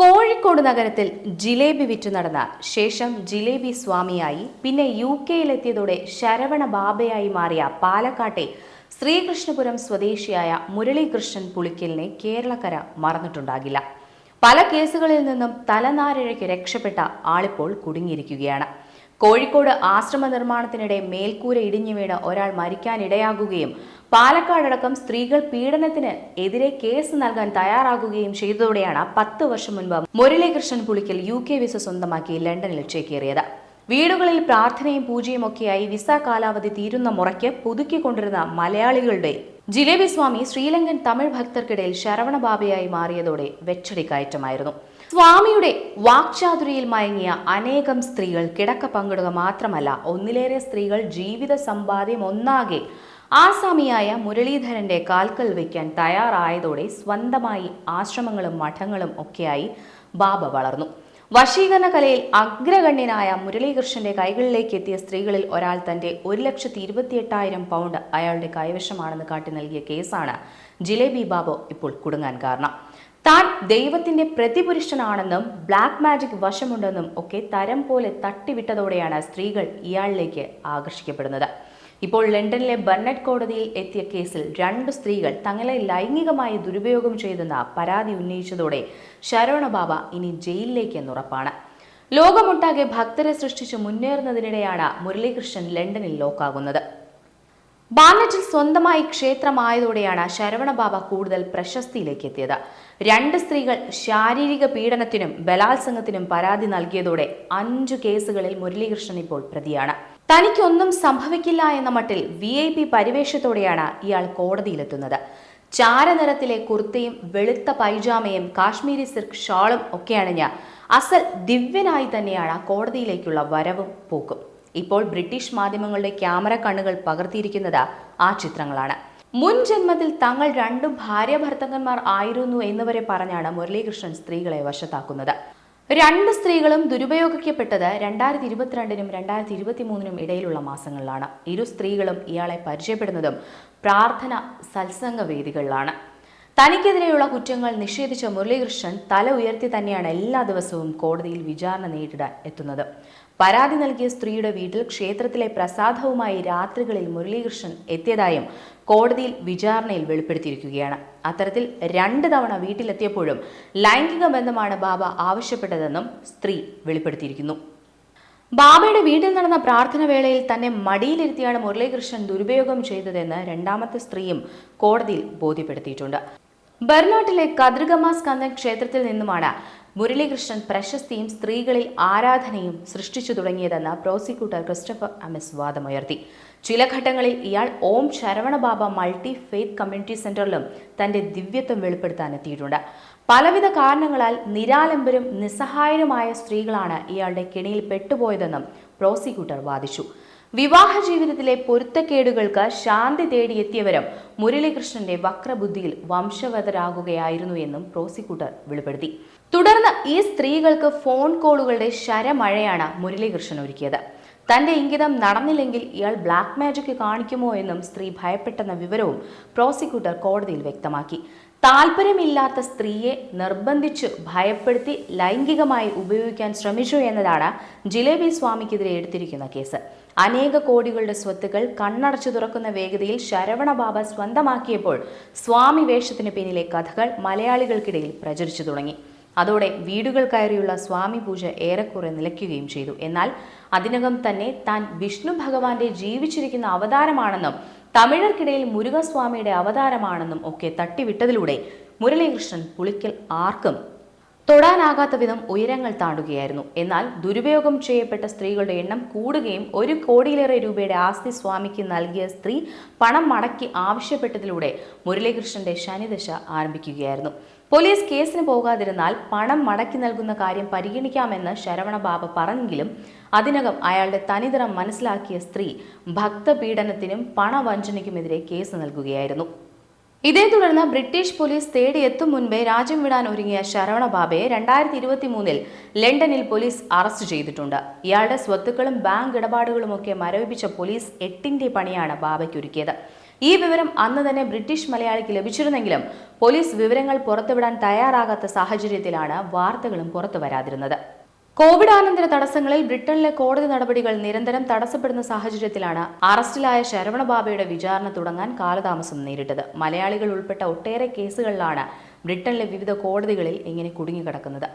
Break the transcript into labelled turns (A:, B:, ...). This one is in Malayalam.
A: കോഴിക്കോട് നഗരത്തിൽ ജിലേബി വിറ്റു നടന്ന ശേഷം ജിലേബി സ്വാമിയായി പിന്നെ യു കെയിലെത്തിയതോടെ ശരവണ ബാബയായി മാറിയ പാലക്കാട്ടെ ശ്രീകൃഷ്ണപുരം സ്വദേശിയായ മുരളീകൃഷ്ണൻ പുളിക്കലിനെ കേരളക്കര മറന്നിട്ടുണ്ടാകില്ല. പല കേസുകളിൽ നിന്നും തലനാരിഴയ്ക്ക് രക്ഷപ്പെട്ട ആളിപ്പോൾ കുടുങ്ങിയിരിക്കുകയാണ്. കോഴിക്കോട് ആശ്രമ നിർമ്മാണത്തിനിടെ മേൽക്കൂര ഇടിഞ്ഞു വീണ് ഒരാൾ മരിക്കാനിടയാകുകയും പാലക്കാടടക്കം സ്ത്രീകൾ പീഡനത്തിന് എതിരെ കേസ് നൽകാൻ തയ്യാറാകുകയും ചെയ്തതോടെയാണ് പത്ത് വർഷം മുൻപ് Muralikrishnan Pulikkal U K visa സ്വന്തമാക്കി ലണ്ടനിൽ ചേക്കേറിയത്. വീടുകളിൽ പ്രാർത്ഥനയും പൂജയും ഒക്കെയായി വിസ കാലാവധി തീരുന്ന മുറയ്ക്ക് പുതുക്കിക്കൊണ്ടിരുന്ന മലയാളികളുടെ ജിലേബി സ്വാമി ശ്രീലങ്കൻ തമിഴ് ഭക്തർക്കിടയിൽ ശരവണബാബയായി മാറിയതോടെ വെച്ചടി കയറ്റമായിരുന്നു സ്വാമിയുടെ വാക്ചാതുരിയിൽ മയങ്ങിയ അനേകം സ്ത്രീകൾ കിടക്ക പങ്കിടുക മാത്രമല്ല ഒന്നിലേറെ സ്ത്രീകൾ ജീവിത സമ്പാദ്യം ഒന്നാകെ ആസാമിയായ മുരളീധരന്റെ കാൽക്കൽ വയ്ക്കാൻ തയ്യാറായതോടെ സ്വന്തമായി ആശ്രമങ്ങളും മഠങ്ങളും ഒക്കെയായി ബാബ വളർന്നു. വശീകരണ കലയിൽ അഗ്രഗണ്യനായ മുരളീകൃഷ്ണന്റെ കൈകളിലേക്ക് എത്തിയ സ്ത്രീകളിൽ ഒരാൾ തന്റെ ഒരു ലക്ഷത്തി ഇരുപത്തിയെട്ടായിരം പൗണ്ട് അയാളുടെ കൈവശമാണെന്ന് കാട്ടി നൽകിയ കേസാണ് ജിലേബി ബാബു ഇപ്പോൾ കുടുങ്ങാൻ കാരണം. താൻ ദൈവത്തിന്റെ പ്രതിപുരുഷനാണെന്നും ബ്ലാക്ക് മാജിക് വശമുണ്ടെന്നും ഒക്കെ തരം പോലെ തട്ടിവിട്ടതോടെയാണ് സ്ത്രീകൾ ഇയാളിലേക്ക് ആകർഷിക്കപ്പെടുന്നത്. ഇപ്പോൾ ലണ്ടനിലെ ബർണറ്റ് കോടതിയിൽ എത്തിയ കേസിൽ രണ്ട് സ്ത്രീകൾ തങ്ങളെ ലൈംഗികമായി ദുരുപയോഗം ചെയ്തെന്ന പരാതി ഉന്നയിച്ചതോടെ ശരവണ ബാബ ഇനി ജയിലിലേക്ക് എന്നുറപ്പാണ് ലോകമൊട്ടാകെ ഭക്തരെ സൃഷ്ടിച്ച് മുന്നേറുന്നതിനിടെയാണ് മുരളീകൃഷ്ണൻ ലണ്ടനിൽ ലോക്കാകുന്നത്. ബാർനറ്റിൽ സ്വന്തമായി ക്ഷേത്രമായതോടെയാണ് ശരവണ ബാബ കൂടുതൽ പ്രശസ്തിയിലേക്ക് എത്തിയത് രണ്ട് സ്ത്രീകൾ ശാരീരിക പീഡനത്തിനും ബലാത്സംഗത്തിനും പരാതി നൽകിയതോടെ അഞ്ചു കേസുകളിൽ മുരളീകൃഷ്ണൻ ഇപ്പോൾ പ്രതിയാണ്. തനിക്കൊന്നും സംഭവിക്കില്ല എന്ന മട്ടിൽ വി ഐ പി പരിവേഷത്തോടെയാണ് ഇയാൾ കോടതിയിലെത്തുന്നത്. ചാരനിറത്തിലെ കുർത്തയും വെളുത്ത പൈജാമയും കാശ്മീരി സിർക്ക് ഷാളും ഒക്കെ അണിഞ്ഞ അസൽ ദിവ്യനായി തന്നെയാണ് കോടതിയിലേക്കുള്ള വരവും പോക്കും. ഇപ്പോൾ ബ്രിട്ടീഷ് മാധ്യമങ്ങളുടെ ക്യാമറ കണ്ണുകൾ പകർത്തിയിരിക്കുന്നത് ആ ചിത്രങ്ങളാണ്. മുൻ ജന്മത്തിൽ തങ്ങൾ രണ്ടും ഭാര്യ ഭർത്തകന്മാർ ആയിരുന്നു എന്നിവരെ പറഞ്ഞാണ് മുരളീകൃഷ്ണൻ സ്ത്രീകളെ വശത്താക്കുന്നത്. രണ്ട് സ്ത്രീകളും ദുരുപയോഗിക്കപ്പെട്ടത് രണ്ടായിരത്തി ഇരുപത്തിരണ്ടിനും രണ്ടായിരത്തി ഇരുപത്തി മൂന്നിനും ഇടയിലുള്ള മാസങ്ങളിലാണ്. ഇരു സ്ത്രീകളും ഇയാളെ പരിചയപ്പെടുന്നതും പ്രാർത്ഥന സത്സംഗ വേദികളിലാണ് തനിക്കെതിരെയുള്ള കുറ്റങ്ങൾ നിഷേധിച്ച മുരളീകൃഷ്ണൻ തല ഉയർത്തി തന്നെയാണ് എല്ലാ ദിവസവും കോടതിയിൽ വിചാരണ നേരിടാൻ എത്തുന്നത്. പരാതി നൽകിയ സ്ത്രീയുടെ വീട്ടിൽ ക്ഷേത്രത്തിലെ പ്രസാദവുമായി രാത്രികളിൽ മുരളീകൃഷ്ണൻ എത്തിയതായും കോടതിയിൽ വിചാരണയിൽ വെളിപ്പെടുത്തിയിരിക്കുകയാണ്. അത്തരത്തിൽ രണ്ട് തവണ വീട്ടിലെത്തിയപ്പോഴും ലൈംഗിക ബന്ധമാണ് ബാബ ആവശ്യപ്പെട്ടതെന്നും സ്ത്രീ വെളിപ്പെടുത്തിയിരിക്കുന്നു. ബാബയുടെ വീട്ടിൽ നടന്ന പ്രാർത്ഥന വേളയിൽ തന്നെ മടിയിലിരുത്തിയാണ് മുരളീകൃഷ്ണൻ ദുരുപയോഗം ചെയ്തതെന്ന് രണ്ടാമത്തെ സ്ത്രീയും കോടതിയിൽ ബോധ്യപ്പെടുത്തിയിട്ടുണ്ട്. ബെർണോട്ടിലെ കദ്രഗമ സ്കന്ദൻ ക്ഷേത്രത്തിൽ നിന്നുമാണ് മുരളീകൃഷ്ണൻ പ്രശസ്തിയും സ്ത്രീകളിൽ ആരാധനയും സൃഷ്ടിച്ചു തുടങ്ങിയതെന്ന് പ്രോസിക്യൂട്ടർ ക്രിസ്റ്റഫർ അമിസ് വാദമുയർത്തി. ചില ഘട്ടങ്ങളിൽ ഇയാൾ Om Saravana Baba multi faith community സെന്ററിലും തന്റെ ദിവ്യത്വം വെളിപ്പെടുത്താൻ എത്തിയിട്ടുണ്ട്. പലവിധ കാരണങ്ങളാൽ നിരാലംബരും നിസ്സഹായരുമായ സ്ത്രീകളാണ് ഇയാളുടെ കെണിയിൽ പെട്ടുപോയതെന്നും പ്രോസിക്യൂട്ടർ വാദിച്ചു. വിവാഹ ജീവിതത്തിലെ പൊരുത്തക്കേടുകൾക്ക് ശാന്തി തേടിയെത്തിയവരും മുരളീകൃഷ്ണന്റെ വക്രബുദ്ധിയിൽ വംശവതരാകുകയായിരുന്നു എന്നും പ്രോസിക്യൂട്ടർ വെളിപ്പെടുത്തി. തുടർന്ന് ഈ സ്ത്രീകൾക്ക് ഫോൺ കോളുകളുടെ ശരമഴയാണ് മുരളീകൃഷ്ണൻ ഒരുക്കിയത്. തന്റെ ഇംഗിതം നടന്നില്ലെങ്കിൽ ഇയാൾ ബ്ലാക്ക് മാജിക് കാണിക്കുമോ എന്നും സ്ത്രീ ഭയപ്പെട്ടെന്ന വിവരവും പ്രോസിക്യൂട്ടർ കോടതിയിൽ വ്യക്തമാക്കി. താല്പര്യമില്ലാത്ത സ്ത്രീയെ നിർബന്ധിച്ചു ഭയപ്പെടുത്തി ലൈംഗികമായി ഉപയോഗിക്കാൻ ശ്രമിച്ചു എന്നതാണ് ജിലേബി സ്വാമിക്കെതിരെ എടുത്തിരിക്കുന്ന കേസ്. അനേക കോടികളുടെ സ്വത്തുക്കൾ കണ്ണടച്ചു തുറക്കുന്ന വേഗതയിൽ ശരവണ ബാബ സ്വന്തമാക്കിയപ്പോൾ സ്വാമി വേഷത്തിന് പിന്നിലെ കഥകൾ മലയാളികൾക്കിടയിൽ പ്രചരിച്ചു തുടങ്ങി. അതോടെ വീടുകൾ കയറിയുള്ള സ്വാമി പൂജ ഏറെക്കുറെ നിലയ്ക്കുകയും ചെയ്തു. എന്നാൽ അതിനകം തന്നെ താൻ വിഷ്ണു ഭഗവാന്റെ ജീവിച്ചിരിക്കുന്ന അവതാരമാണെന്നും തമിഴർക്കിടയിൽ മുരുകസ്വാമിയുടെ അവതാരമാണെന്നും ഒക്കെ തട്ടിവിട്ടതിലൂടെ മുരളീകൃഷ്ണൻ പുളിക്കൽ ആർക്കും തൊടാനാകാത്ത വിധം ഉയരങ്ങൾ താണ്ടുകയായിരുന്നു. എന്നാൽ ദുരുപയോഗം ചെയ്യപ്പെട്ട സ്ത്രീകളുടെ എണ്ണം കൂടുകയും ഒരു കോടിയിലേറെ രൂപയുടെ ആസ്തി സ്വാമിക്ക് നൽകിയ സ്ത്രീ പണം മടക്കി ആവശ്യപ്പെട്ടതിലൂടെ മുരളീകൃഷ്ണന്റെ ശനിദശ ആരംഭിക്കുകയായിരുന്നു. പോലീസ് കേസിന് പോകാതിരുന്നാൽ പണം മടക്കി നൽകുന്ന കാര്യം പരിഗണിക്കാമെന്ന് ശരവണ ബാബ പറഞ്ഞെങ്കിലും അതിനകം അയാളുടെ തനിതരം മനസ്സിലാക്കിയ സ്ത്രീ ഭക്തപീഡനത്തിനും പണവഞ്ചനയ്ക്കുമെതിരെ കേസ് നൽകുകയായിരുന്നു. ഇതേ തുടർന്ന് ബ്രിട്ടീഷ് പോലീസ് തേടിയെത്തും മുൻപേ രാജ്യം വിടാൻ ഒരുങ്ങിയ ശരവണ ബാബയെ രണ്ടായിരത്തി ഇരുപത്തി മൂന്നിൽ ലണ്ടനിൽ പോലീസ് അറസ്റ്റ് ചെയ്തിട്ടുണ്ട്. ഇയാളുടെ സ്വത്തുക്കളും ബാങ്ക് ഇടപാടുകളുമൊക്കെ മരവിപ്പിച്ച പോലീസ് എട്ടിന്റെ പണിയാണ് ബാബയ്ക്കൊരുക്കിയത് ഈ വിവരം അന്ന് തന്നെ ബ്രിട്ടീഷ് മലയാളിക്ക് ലഭിച്ചിരുന്നെങ്കിലും പോലീസ് വിവരങ്ങൾ പുറത്തുവിടാൻ തയ്യാറാകാത്ത സാഹചര്യത്തിലാണ് വാർത്തകളും പുറത്തു വരാതിരുന്നത്. കോവിഡാനന്തര തടസ്സങ്ങളിൽ ബ്രിട്ടനിലെ കോടതി നടപടികൾ നിരന്തരം തടസ്സപ്പെടുന്ന സാഹചര്യത്തിലാണ് അറസ്റ്റിലായ ശരവണബാബയുടെ വിചാരണ തുടങ്ങാൻ കാലതാമസം നേരിട്ടത്. മലയാളികൾ ഉൾപ്പെട്ട ഒട്ടേറെ കേസുകളിലാണ് ബ്രിട്ടനിലെ വിവിധ കോടതികളിൽ ഇങ്ങനെ കുടുങ്ങിക്കിടക്കുന്നത്.